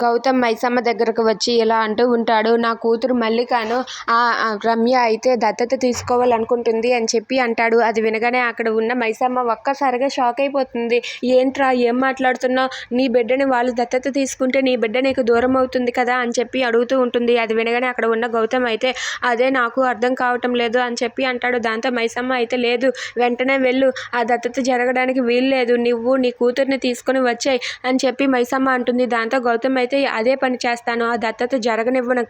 గౌతమ్ మైసమ్మ దగ్గరకు వచ్చి ఇలా అంటూ ఉంటాడు నా కూతురు మల్లికను ఆ ఆ రమ్య అయితే దత్తత తీసుకోవాలనుకుంటుంది అని చెప్పి అంటాడు. అది వినగానే అక్కడ ఉన్న మైసమ్మ ఒక్కసారిగా షాక్ అయిపోతుంది. ఏంట్రా ఏం మాట్లాడుతున్నావు? నీ బిడ్డని వాళ్ళు దత్తత తీసుకుంటే నీ బిడ్డ నీకు దూరం అవుతుంది కదా? అని చెప్పి అడుగుతూ ఉంటుంది. అది వినగానే అక్కడ ఉన్న గౌతమ్ అయితే అదే నాకు అర్థం కావటం లేదు అని చెప్పి అంటాడు. దాంతో మైసమ్మ అయితే లేదు వెంటనే వెళ్ళు. ఆ దత్తత జరగడానికి వీలు లేదు నువ్వు నీ కూతుర్ని తీసుకొని వచ్చాయి అని చెప్పి మైసమ్మ అంటుంది. దాంతో గౌతమ్ అయితే అదే పని చేస్తాను ఆ దత్తత జరగనివ్వను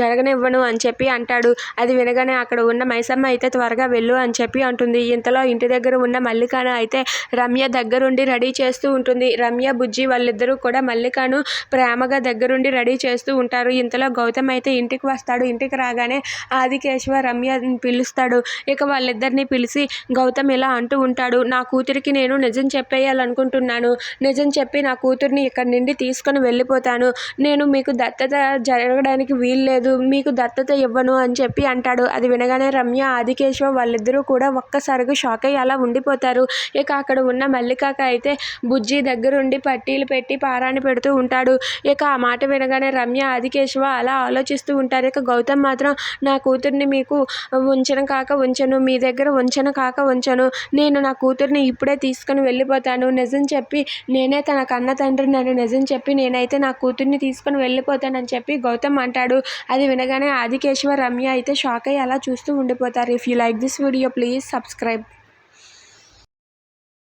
జరగనివ్వను అని చెప్పి అంటాడు. అది వినగానే అక్కడ ఉన్న మైసమ్మ అయితే త్వరగా వెళ్ళు అని చెప్పి అంటుంది. ఇంతలో ఇంటి దగ్గర ఉన్న మల్లికాను అయితే రమ్య దగ్గరుండి రెడీ చేస్తూ ఉంటుంది. రమ్య బుజ్జి వాళ్ళిద్దరూ కూడా మల్లికాను ప్రేమగా దగ్గరుండి రెడీ చేస్తూ ఉంటారు. ఇంతలో గౌతమ్ అయితే ఇంటికి వస్తాడు. ఇంటికి రాగానే ఆదికేశవ రమ్యని పిలుస్తాడు. ఇక వాళ్ళిద్దరిని పిలిచి గౌతమ్ ఇలా అంటూ ఉంటాడు. నా కూతురికి నేను నిజం చెప్పేయాలనుకుంటున్నాను. నిజం చెప్పి నా కూతుర్ని ఇక్కడి నుండి తీసుకొని వెళ్ళిపోతాను. నేను మీకు దత్తత జరగడానికి వీల్లేదు మీకు దత్తత ఇవ్వను అని చెప్పి అంటాడు. అది వినగానే రమ్య ఆదికేశవ వాళ్ళిద్దరూ కూడా ఒక్కసారిగా షాక్ అయ్యి అలా ఉండిపోతారు. ఇక అక్కడ ఉన్న మల్లికాక అయితే బుజ్జి దగ్గరుండి పట్టీలు పెట్టి పారాన్ని పెడుతూ ఉంటాడు. ఇక ఆ మాట వినగానే రమ్య ఆదికేశవ అలా ఆలోచిస్తూ ఉంటారు. ఇక గౌతమ్ మాత్రం నా కూతుర్ని మీకు ఉంచను కాక ఉంచను మీ దగ్గర ఉంచను కాక ఉంచను. నేను నా కూతుర్ని ఇప్పుడే తీసుకుని వెళ్ళిపోతాను. నిజం చెప్పి నేనే తన కన్న తండ్రి నన్ను నిజం చెప్పి నేనైతే నా కూతుర్ని తీసుకుని వెళ్ళిపోతానని చెప్పి గౌతమ్ అంటాడు. అది వినగానే ఆదికేశవ రమ్య అయితే షాక్ అయ్యి అలా చూస్తూ ఉండిపోతారు. If you like this video please subscribe